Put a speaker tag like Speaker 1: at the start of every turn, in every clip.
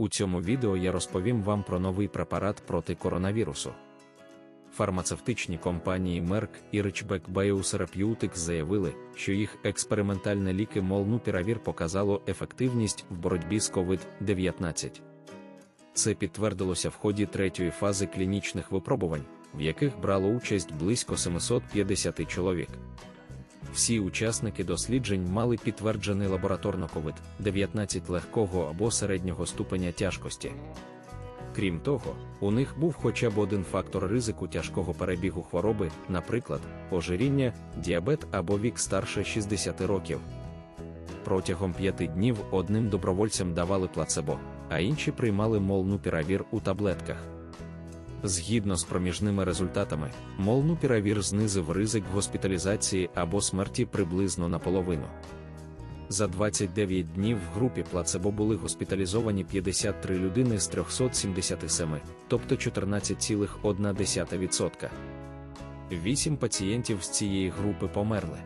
Speaker 1: У цьому відео я розповім вам про новий препарат проти коронавірусу. Фармацевтичні компанії Merck і Richback Biotherapeutics заявили, що їх експериментальне ліки Molnupiravir показало ефективність в боротьбі з COVID-19. Це підтвердилося в ході третьої фази клінічних випробувань, в яких брало участь близько 750 чоловік. Всі учасники досліджень мали підтверджений лабораторно COVID-19 легкого або середнього ступеня тяжкості. Крім того, у них був хоча б один фактор ризику тяжкого перебігу хвороби, наприклад, ожиріння, діабет або вік старше 60 років. Протягом п'яти днів одним добровольцям давали плацебо, а інші приймали молнупіравір у таблетках. Згідно з проміжними результатами, молнупіравір знизив ризик госпіталізації або смерті приблизно наполовину. За 29 днів в групі плацебо були госпіталізовані 53 людини з 377, тобто 14,1%. Вісім пацієнтів з цієї групи померли.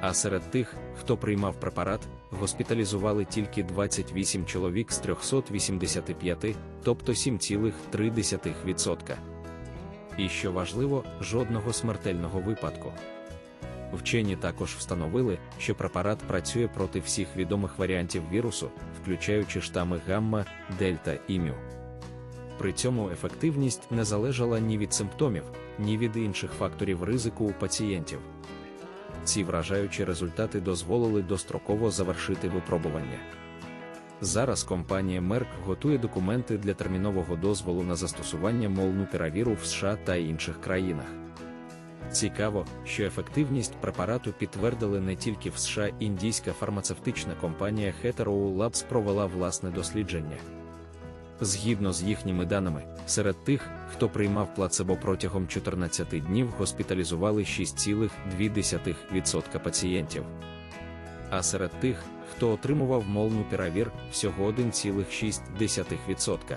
Speaker 1: А серед тих, хто приймав препарат, госпіталізували тільки 28 чоловік з 385, тобто 7,3%. І що важливо, жодного смертельного випадку. Вчені також встановили, що препарат працює проти всіх відомих варіантів вірусу, включаючи штами гамма, дельта і мю. При цьому ефективність не залежала ні від симптомів, ні від інших факторів ризику у пацієнтів. Ці вражаючі результати дозволили достроково завершити випробування. Зараз компанія Merck готує документи для термінового дозволу на застосування молнупіравіру в США та інших країнах. Цікаво, що ефективність препарату підтвердили не тільки в США. Індійська фармацевтична компанія Hetero Labs провела власне дослідження. Згідно з їхніми даними, серед тих, хто приймав плацебо протягом 14 днів, госпіталізували 6,2% пацієнтів. А серед тих, хто отримував молну перевір всього 1,6%.